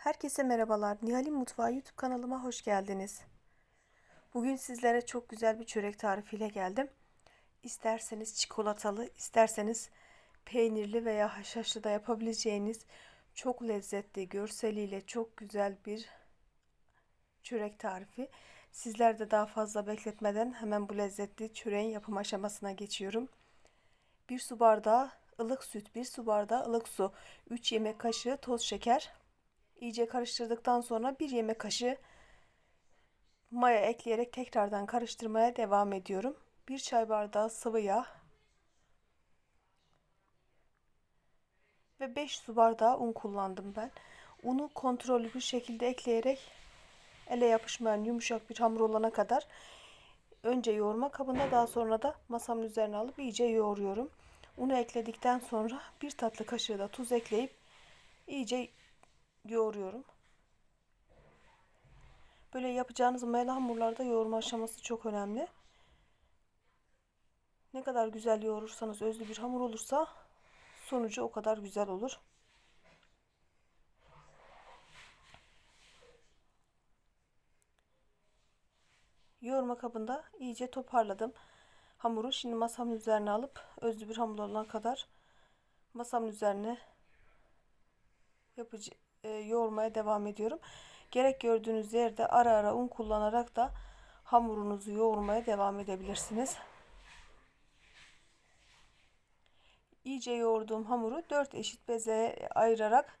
Herkese merhabalar. Nihal'in Mutfağı YouTube kanalıma hoş geldiniz. Bugün sizlere çok güzel bir çörek tarifiyle geldim. İsterseniz çikolatalı, isterseniz peynirli veya haşhaşlı da yapabileceğiniz çok lezzetli, görseliyle çok güzel bir çörek tarifi. Sizler de daha fazla bekletmeden hemen bu lezzetli çöreğin yapım aşamasına geçiyorum. 1 su bardağı ılık süt, 1 su bardağı ılık su, 3 yemek kaşığı toz şeker, İyice karıştırdıktan sonra bir yemek kaşığı maya ekleyerek tekrardan karıştırmaya devam ediyorum. Bir çay bardağı sıvı yağ ve 5 su bardağı un kullandım ben. Unu kontrollü bir şekilde ekleyerek ele yapışmayan yumuşak bir hamur olana kadar önce yoğurma kabında daha sonra da masamın üzerine alıp iyice yoğuruyorum. Unu ekledikten sonra bir tatlı kaşığı da tuz ekleyip iyice yoğuruyorum. Böyle yapacağınız mayalı hamurlarda yoğurma aşaması çok önemli. Ne kadar güzel yoğurursanız özlü bir hamur olursa sonucu o kadar güzel olur. Yoğurma kabında iyice toparladım. Hamuru şimdi masamın üzerine alıp özlü bir hamur olana kadar masamın üzerine yapıcı e, yoğurmaya devam ediyorum. Gerek gördüğünüz yerde ara ara un kullanarak da hamurunuzu yoğurmaya devam edebilirsiniz. İyice yoğurduğum hamuru 4 eşit bezeye ayırarak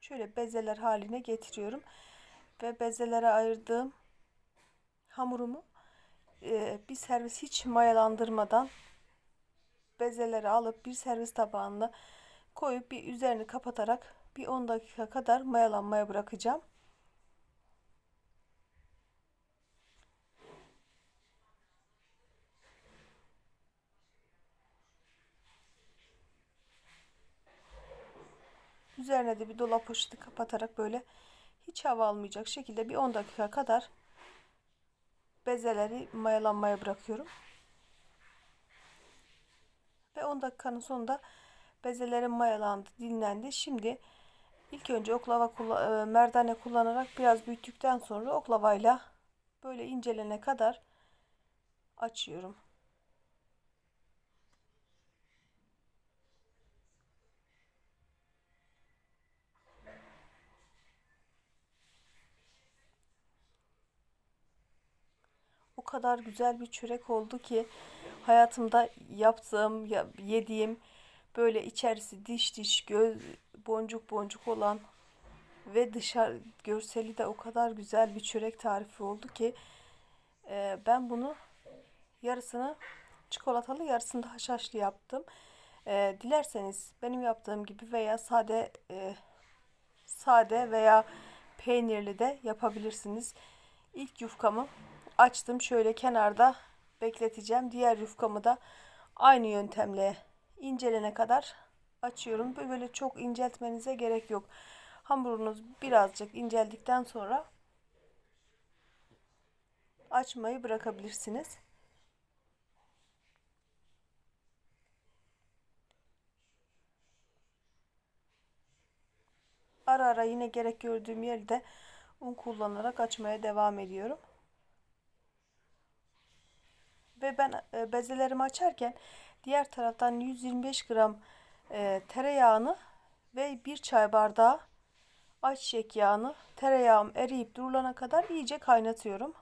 şöyle bezeler haline getiriyorum. Ve bezelere ayırdığım hamurumu e, bir servis hiç mayalandırmadan bezeleri alıp bir servis tabağına koyup bir üzerini kapatarak bir 10 dakika kadar mayalanmaya bırakacağım. Üzerine de bir dolap poşeti kapatarak böyle hiç hava almayacak şekilde bir 10 dakika kadar bezeleri mayalanmaya bırakıyorum. Ve 10 dakikanın sonunda Bezelerim mayalandı, dinlendi. Şimdi ilk önce oklava e, merdane kullanarak biraz büyüttükten sonra oklavayla böyle incelene kadar açıyorum. O kadar güzel bir çörek oldu ki hayatımda yaptığım, yediğim böyle içerisi diş diş göz boncuk boncuk olan ve dışarı görseli de o kadar güzel bir çörek tarifi oldu ki e, ben bunu yarısını çikolatalı yarısını da haşhaşlı yaptım. E, dilerseniz benim yaptığım gibi veya sade e, sade veya peynirli de yapabilirsiniz. İlk yufkamı açtım. Şöyle kenarda bekleteceğim. Diğer yufkamı da aynı yöntemle incelene kadar açıyorum. Böyle çok inceltmenize gerek yok. Hamurunuz birazcık inceldikten sonra açmayı bırakabilirsiniz. Ara ara yine gerek gördüğüm yerde un kullanarak açmaya devam ediyorum. Ve ben e, bezelerimi açarken Diğer taraftan 125 gram e, tereyağını ve bir çay bardağı ayçiçek yağını tereyağım eriyip durulana kadar iyice kaynatıyorum.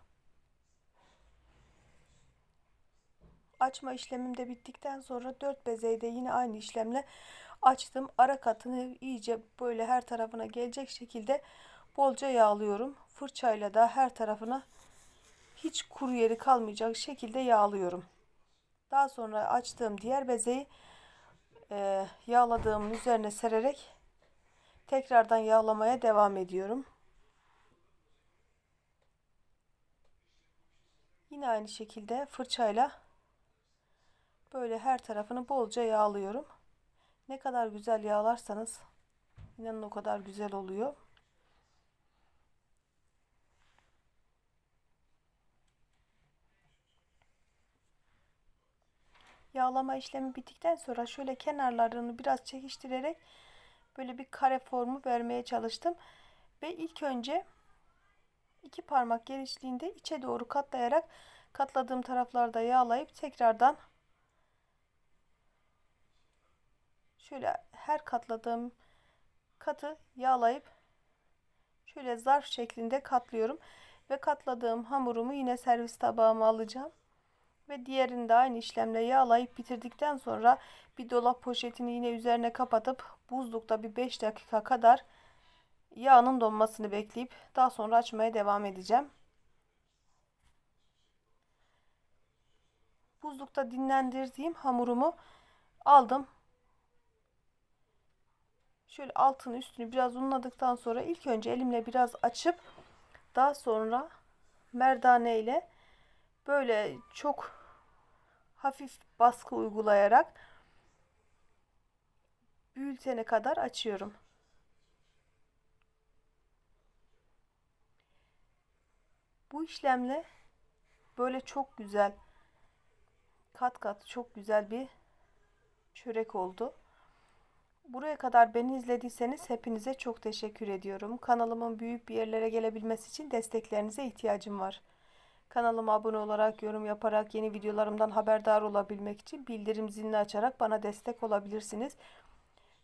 Açma işlemim de bittikten sonra 4 bezeyi de yine aynı işlemle açtım. Ara katını iyice böyle her tarafına gelecek şekilde bolca yağlıyorum. Fırçayla da her tarafına hiç kuru yeri kalmayacak şekilde yağlıyorum. Daha sonra açtığım diğer bezeyi e, yağladığımın üzerine sererek tekrardan yağlamaya devam ediyorum. Yine aynı şekilde fırçayla böyle her tarafını bolca yağlıyorum. Ne kadar güzel yağlarsanız inanın o kadar güzel oluyor. Yağlama işlemi bittikten sonra şöyle kenarlarını biraz çekiştirerek böyle bir kare formu vermeye çalıştım. Ve ilk önce iki parmak genişliğinde içe doğru katlayarak katladığım taraflarda yağlayıp tekrardan şöyle her katladığım katı yağlayıp şöyle zarf şeklinde katlıyorum ve katladığım hamurumu yine servis tabağıma alacağım ve diğerini de aynı işlemle yağlayıp bitirdikten sonra bir dolap poşetini yine üzerine kapatıp buzlukta bir 5 dakika kadar yağının donmasını bekleyip daha sonra açmaya devam edeceğim. Buzlukta dinlendirdiğim hamurumu aldım. Şöyle altını üstünü biraz unladıktan sonra ilk önce elimle biraz açıp daha sonra merdane ile böyle çok hafif baskı uygulayarak büyütene kadar açıyorum. Bu işlemle böyle çok güzel kat kat çok güzel bir çörek oldu. Buraya kadar beni izlediyseniz hepinize çok teşekkür ediyorum. Kanalımın büyük bir yerlere gelebilmesi için desteklerinize ihtiyacım var. Kanalıma abone olarak, yorum yaparak, yeni videolarımdan haberdar olabilmek için bildirim zilini açarak bana destek olabilirsiniz.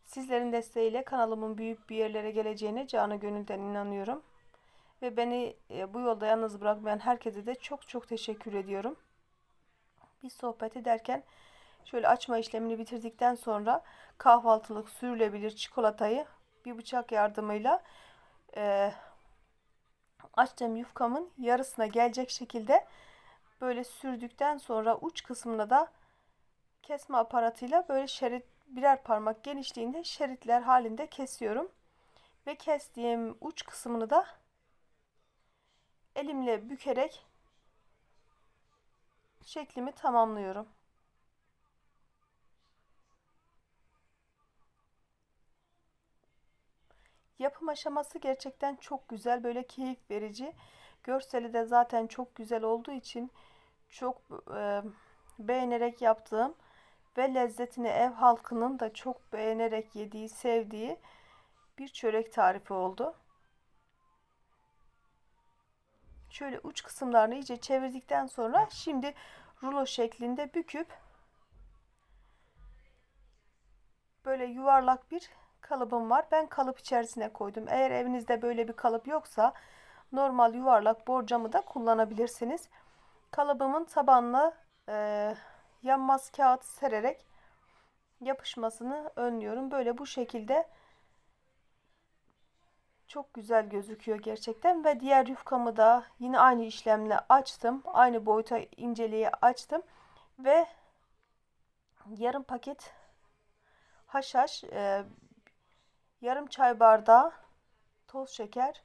Sizlerin desteğiyle kanalımın büyük bir yerlere geleceğine canı gönülden inanıyorum. Ve beni e, bu yolda yalnız bırakmayan herkese de çok çok teşekkür ediyorum. Bir sohbet ederken şöyle açma işlemini bitirdikten sonra kahvaltılık sürülebilir çikolatayı bir bıçak yardımıyla e, açtığım yufkamın yarısına gelecek şekilde böyle sürdükten sonra uç kısmına da kesme aparatıyla böyle şerit birer parmak genişliğinde şeritler halinde kesiyorum. Ve kestiğim uç kısmını da elimle bükerek şeklimi tamamlıyorum. Yapım aşaması gerçekten çok güzel, böyle keyif verici. Görseli de zaten çok güzel olduğu için çok e, beğenerek yaptığım ve lezzetini ev halkının da çok beğenerek yediği, sevdiği bir çörek tarifi oldu. Şöyle uç kısımlarını iyice çevirdikten sonra şimdi rulo şeklinde büküp böyle yuvarlak bir kalıbım var. Ben kalıp içerisine koydum. Eğer evinizde böyle bir kalıp yoksa normal yuvarlak borcamı da kullanabilirsiniz. Kalıbımın tabanına e, yanmaz kağıt sererek yapışmasını önlüyorum. Böyle bu şekilde çok güzel gözüküyor gerçekten ve diğer yufkamı da yine aynı işlemle açtım. Aynı boyuta inceliğe açtım ve yarım paket haşhaş e, yarım çay bardağı toz şeker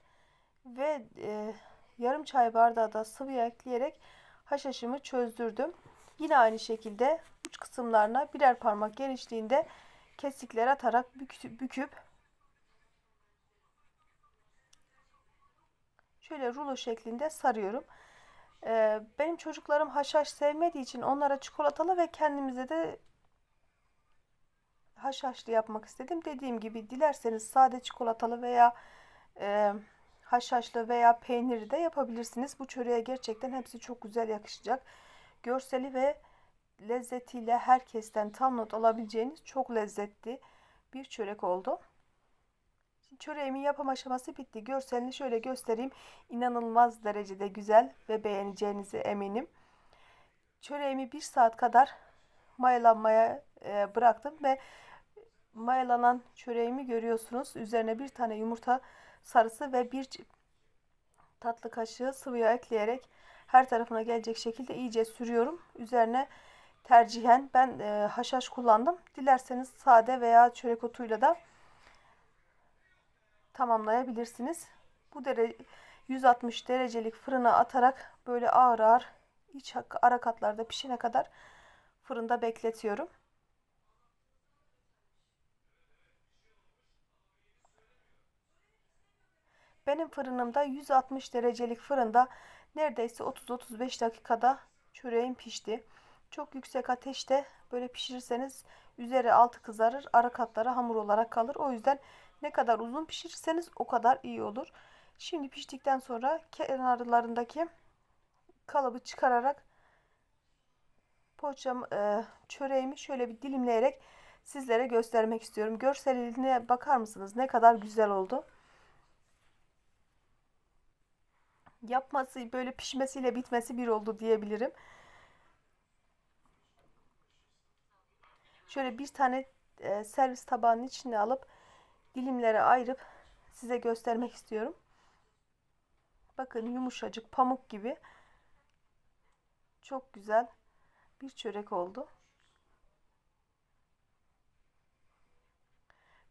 ve e, yarım çay bardağı da sıvı ekleyerek haşhaşımı çözdürdüm. Yine aynı şekilde uç kısımlarına birer parmak genişliğinde kesikler atarak büküp şöyle rulo şeklinde sarıyorum. Ee, benim çocuklarım haşhaş sevmediği için onlara çikolatalı ve kendimize de haşhaşlı yapmak istedim. Dediğim gibi dilerseniz sade çikolatalı veya e, haşhaşlı veya peyniri de yapabilirsiniz. Bu çöreğe gerçekten hepsi çok güzel yakışacak. Görseli ve lezzetiyle herkesten tam not alabileceğiniz çok lezzetli bir çörek oldu. çöreğimin yapım aşaması bitti. Görselini şöyle göstereyim. İnanılmaz derecede güzel ve beğeneceğinize eminim. Çöreğimi bir saat kadar mayalanmaya e, bıraktım ve mayalanan çöreğimi görüyorsunuz. Üzerine bir tane yumurta sarısı ve bir tatlı kaşığı sıvı yağ ekleyerek her tarafına gelecek şekilde iyice sürüyorum. Üzerine tercihen ben e, haşhaş kullandım. Dilerseniz sade veya çörek otuyla da tamamlayabilirsiniz. Bu dere 160 derecelik fırına atarak böyle ağır ağır iç ara katlarda pişene kadar fırında bekletiyorum. Benim fırınımda 160 derecelik fırında neredeyse 30-35 dakikada çöreğim pişti. Çok yüksek ateşte böyle pişirirseniz üzeri altı kızarır, ara katları hamur olarak kalır. O yüzden ne kadar uzun pişirirseniz o kadar iyi olur. Şimdi piştikten sonra kenarlarındaki kalıbı çıkararak poğaçam e, çöreğimi şöyle bir dilimleyerek sizlere göstermek istiyorum. Görseline bakar mısınız? Ne kadar güzel oldu. Yapması böyle pişmesiyle bitmesi bir oldu diyebilirim. Şöyle bir tane e, servis tabağının içine alıp dilimlere ayırıp size göstermek istiyorum. Bakın yumuşacık pamuk gibi. Çok güzel bir çörek oldu.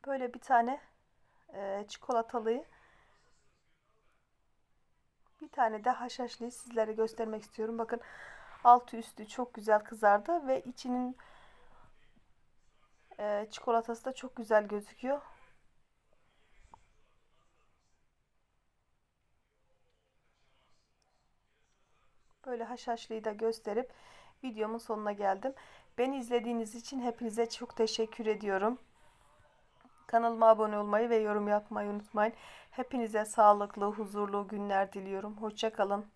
Böyle bir tane e, çikolatalıyı tane de haşhaşlıyı sizlere göstermek istiyorum. Bakın altı üstü çok güzel kızardı ve içinin e, çikolatası da çok güzel gözüküyor. Böyle haşhaşlıyı da gösterip videomun sonuna geldim. Beni izlediğiniz için hepinize çok teşekkür ediyorum. Kanalıma abone olmayı ve yorum yapmayı unutmayın. Hepinize sağlıklı, huzurlu günler diliyorum. Hoşçakalın.